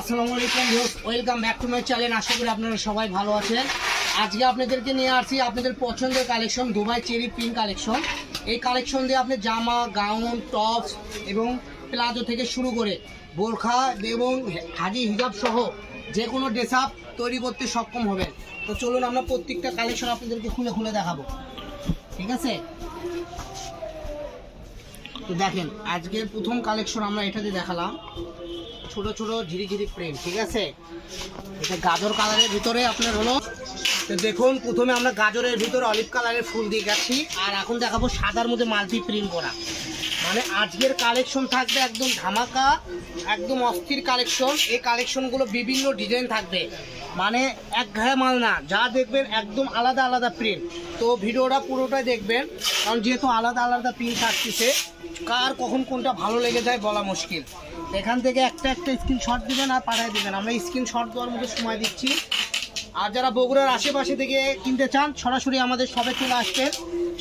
আসসালামু আলাইকুম welcome back to my channel. আশা করি আপনারা সবাই ভালো আছেন। আজকে আপনাদেরকে নিয়ে আসছি আপনাদের পছন্দের collection, Dubai cherry pink collection. এই কালেকশন দিয়ে আপনি জামা, গাউন, টপস এবং প্লাজো থেকে শুরু করে বোরখা এবং হাজি হিজাব সহ যে কোনো ড্রেস আপ তৈরি করতে সক্ষম হবেন। তো চলুন আমরা প্রত্যেকটা কালেকশন আপনাদেরকে খুলে খুলে দেখাবো। ঠিক আছে? তো দেখেন আজকের প্রথম কালেকশন আমরা এটাতে দেখালাম। ছোট ছোট ঝিরি ঝিরি প্রিন্ট ঠিক আছে? এটা গাজর কালারের ভিতরে আপনার হলো। তো দেখুন, প্রথমে আমরা গাজরের ভিতরে অলিভ কালারের ফুল দিয়ে গেছি। আর এখন দেখাবো সাদার মধ্যে মাল্টি প্রিন্ট করা। মানে আজকের কালেকশন থাকবে একদম ধামাকা, একদম অস্থির কালেকশন এই কালেকশনগুলো বিভিন্ন ডিজাইন থাকবে। মানে এক ঘায়ে মাল না, যা দেখবেন একদম আলাদা আলাদা প্রিন্ট তো ভিডিওটা পুরোটাই দেখবেন, কারণ যেহেতু আলাদা আলাদা প্রিন্ট থাকতেছে কার কখন কোনটা ভালো লেগে যায় বলা মুশকিল। এখান থেকে একটা একটা স্ক্রিনশট দেবেন আর পাঠিয়ে দেবেন। আমরা স্ক্রিনশট দেওয়ার মধ্যে সময় দিচ্ছি। আর যারা বগুড়ার আশেপাশে থেকে কিনতে চান, সরাসরি আমাদের সবে চলে আসবেন।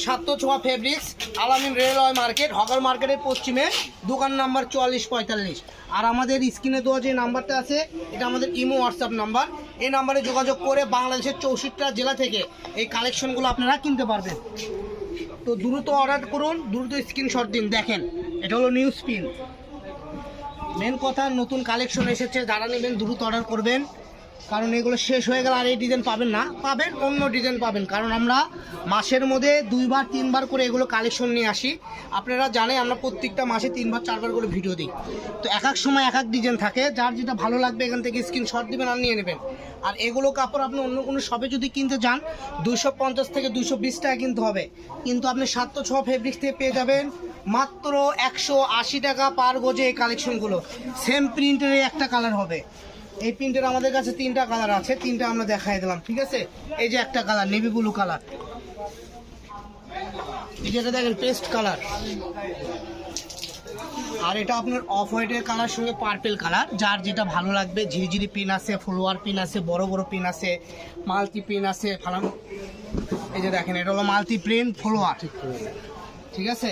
সাতশো ছোয়া ফেব্রিক্স আলামিন রেলওয়ে মার্কেট হগার মার্কেটের পশ্চিমে, দোকান নাম্বার চুয়াল্লিশ পঁয়তাল্লিশ। আর আমাদের স্ক্রিনে দেওয়া যে নাম্বারটা আছে, এটা আমাদের ইমো, হোয়াটসঅ্যাপ নাম্বার। এই নাম্বারে যোগাযোগ করে বাংলাদেশের চৌষট্টিটা জেলা থেকে এই কালেকশনগুলো আপনারা কিনতে পারবেন। তো দ্রুত অর্ডার করুন, দ্রুত স্ক্রিনশট দিন। দেখেন, এটা হলো নিউজ পিন মেন কথা, নতুন কালেকশন এসেছে, যারা নেবেন দ্রুত অর্ডার করবেন। কারণ এগুলো শেষ হয়ে গেলে আর এই ডিজাইন পাবেন না। পাবেন, অন্য ডিজাইন পাবেন। কারণ আমরা মাসের মধ্যে দুইবার, তিনবার করে এগুলো কালেকশন নিয়ে আসি। আপনারা জানেন, আমরা প্রত্যেকটা মাসে তিনবার, চারবার করে ভিডিও দিই। তো এক এক সময় এক এক ডিজাইন থাকে। যার যেটা ভালো লাগবে, এখান থেকে স্ক্রিনশট দিবেন আর নিয়ে নেবেন। আর এগুলো কাপড় আপনি অন্য কোনো শপে যদি কিনতে যান দুইশো পঞ্চাশ থেকে দুইশো বিশ টাকা কিনতে হবে। কিন্তু আপনি সাতশো ছ ফেব্রিক্স থেকে পেয়ে যাবেন মাত্র একশো আশি টাকা পার গজে এই কালেকশনগুলো সেম প্রিন্টের একটা কালার হবে। এই প্রিন্টের আমাদের কাছে তিনটা কালার আছে, তিনটা আমরা দেখাই দিলাম, ঠিক আছে? এই যে একটা কালার নেভি ব্লু কালার। যেটা দেখেন পেস্ট কালার। আর এটা আপনার অফ হোয়াইটের কালার সঙ্গে পার্পেল কালার। যার যেটা ভালো লাগবে, ঝিরিঝিরি পিন আছে ফলোয়ার পিন আছে, বড় বড় পিন আছে মাল্টি পিন আছে, ফালাম। এই যে দেখেন, এটা হলো মাল্টি প্রিন্ট ফলোয়ার ঠিক আছে?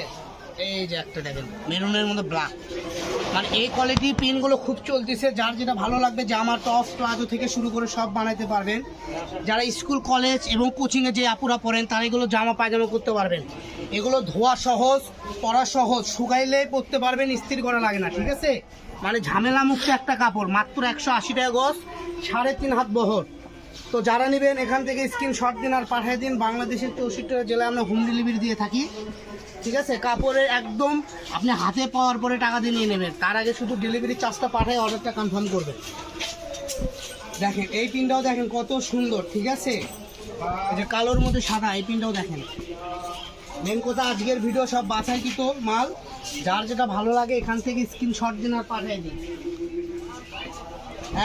এই যে একটা দেখেন মেরুনের মধ্যে ব্ল্যাক মানে এই কোয়ালিটির পিনগুলো খুব চলতেছে, যার যেটা ভালো লাগবে জামা টপ প্লাজো থেকে শুরু করে সব বানাইতে পারবেন। যারা স্কুল কলেজ এবং কোচিংয়ে যে আপুরা পড়েন, তারা এগুলো জামা পায়জামা করতে পারবেন। এগুলো ধোয়া সহজ, পরা সহজ শুকাইলে পরতে পারবেন, স্থির করা লাগে না, ঠিক আছে? মানে ঝামেলা মুক্ত একটা কাপড়, মাত্র একশো আশি টাকা গজ, সাড়ে তিন হাত বহর। তো যারা নেবেন, এখান থেকে স্ক্রিনশট দিন আর পাঠিয়ে দিন। বাংলাদেশের চৌষট্টি জেলায় আমরা হোম ডেলিভারি দিয়ে থাকি। ঠিক আছে? কাপড়ের একদম আপনি হাতে পাওয়ার পরে টাকা দিয়ে নিয়ে নেবেন। তার আগে শুধু ডেলিভারি চার্জটা পাঠায় অর্ডারটা কনফার্ম করবেন। দেখেন, এই পিনটাও দেখেন কত সুন্দর, ঠিক আছে? এই যে কালোর মধ্যে সাদা, এই পিনটাও দেখেন। মেন কথা, আজকের ভিডিও সব বাছাইকৃত মাল। যার যেটা ভালো লাগে, এখান থেকে স্ক্রিনশট দিন আর পাঠিয়ে দিন।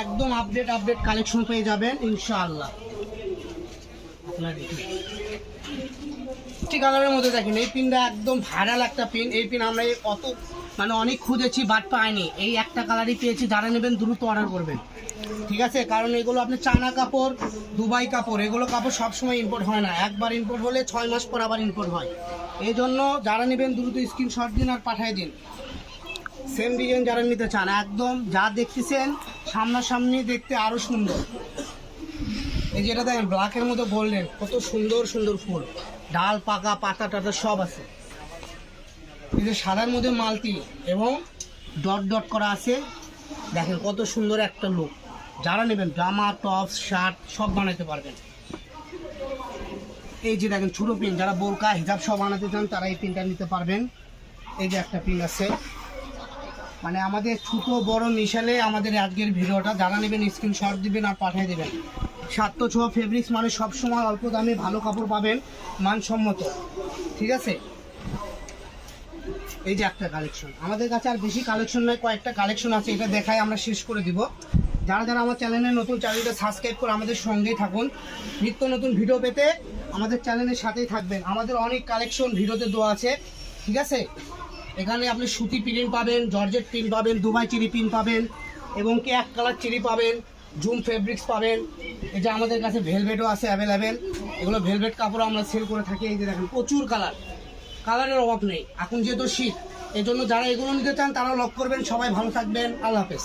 একদম আপডেট আপডেট কালেকশন পেয়ে যাবেন, ইনশাআল্লাহ। আপনার কালারের মধ্যে দেখেন, এই পিনটা একদম ভাইরাল একটা পিন এই পিন আমরা অত মানে অনেক খুঁজেছি বাট পাইনি। এই একটা কালারই পেয়েছি, যারা নেবেন দ্রুত অর্ডার করবেন। ঠিক আছে? কারণ এগুলো আপনি চানা কাপড়, দুবাই কাপড়, এগুলো কাপড় সবসময় ইম্পোর্ট হয় না। একবার ইম্পোর্ট হলে ছয় মাস পর আবার ইম্পোর্ট হয়। এই জন্য যারা নেবেন, দ্রুত স্ক্রিনশট দিন আর পাঠিয়ে দিন। সেম ডিজাইন যারা নিতে চান, একদম যা দেখতেছেন, সামনাসামনি দেখতে আরও সুন্দর। এই যেটা দেখেন ব্ল্যাকের মধ্যে গোল্ডেন কত সুন্দর সুন্দর ফুল। ডাল, পাকা, পাতা, টাতা সব আছে। এই যে সাদার মধ্যে মালতি এবং ডট ডট করা আছে। দেখেন কত সুন্দর একটা লুক যারা নেবেন, জামা টপ শার্ট সব বানাতে পারবেন। এই যে দেখেন, ছোটো পিন যারা বোরকা, হিজাব সব বানাতে চান, তারা এই পিনটা নিতে পারবেন। এই যে একটা পিন আছে। মানে আমাদের ছোট, বড় মিশালে আমাদের আজকের ভিডিওটা। যারা নেবেন স্ক্রিনশট দিবেন আর পাঠিয়ে দেবেন। সাতশো ছ ফেব্রিক্স মানে সবসময় অল্প দামে ভালো কাপড় পাবেন, মানসম্মত। ঠিক আছে? এই যে একটা কালেকশন আমাদের কাছে আর বেশি কালেকশন নয়, কয়েকটা কালেকশন আছে, এটা দেখাই আমরা শেষ করে দিব। যারা যারা আমার চ্যানেলে নতুন চ্যানেলটা সাবস্ক্রাইব করে আমাদের সঙ্গেই থাকুন। নিত্য নতুন ভিডিও পেতে আমাদের চ্যানেলের সাথেই থাকবেন। আমাদের অনেক কালেকশন ভিডিওতে দেওয়া আছে। ঠিক আছে? এখানে আপনি সুতি প্রিন্ট পাবেন, জর্জেট প্রিন্ট পাবেন, দুবাই চিরি প্রিন্ট পাবেন, এবং কি এক কালার চিরি পাবেন, জুম ফেব্রিক্স পাবেন। এই যে আমাদের কাছে ভেলভেটও আছে অ্যাভেলেবেল এগুলো ভেলভেট কাপড় আমরা সেল করে থাকি। এই যে দেখেন, প্রচুর কালার কালারের অভাব নেই। এখন যেহেতু শীত এই জন্য যারা এগুলো নিতে চান তারা লক করবেন। সবাই ভালো থাকবেন। আল্লাহ হাফেজ।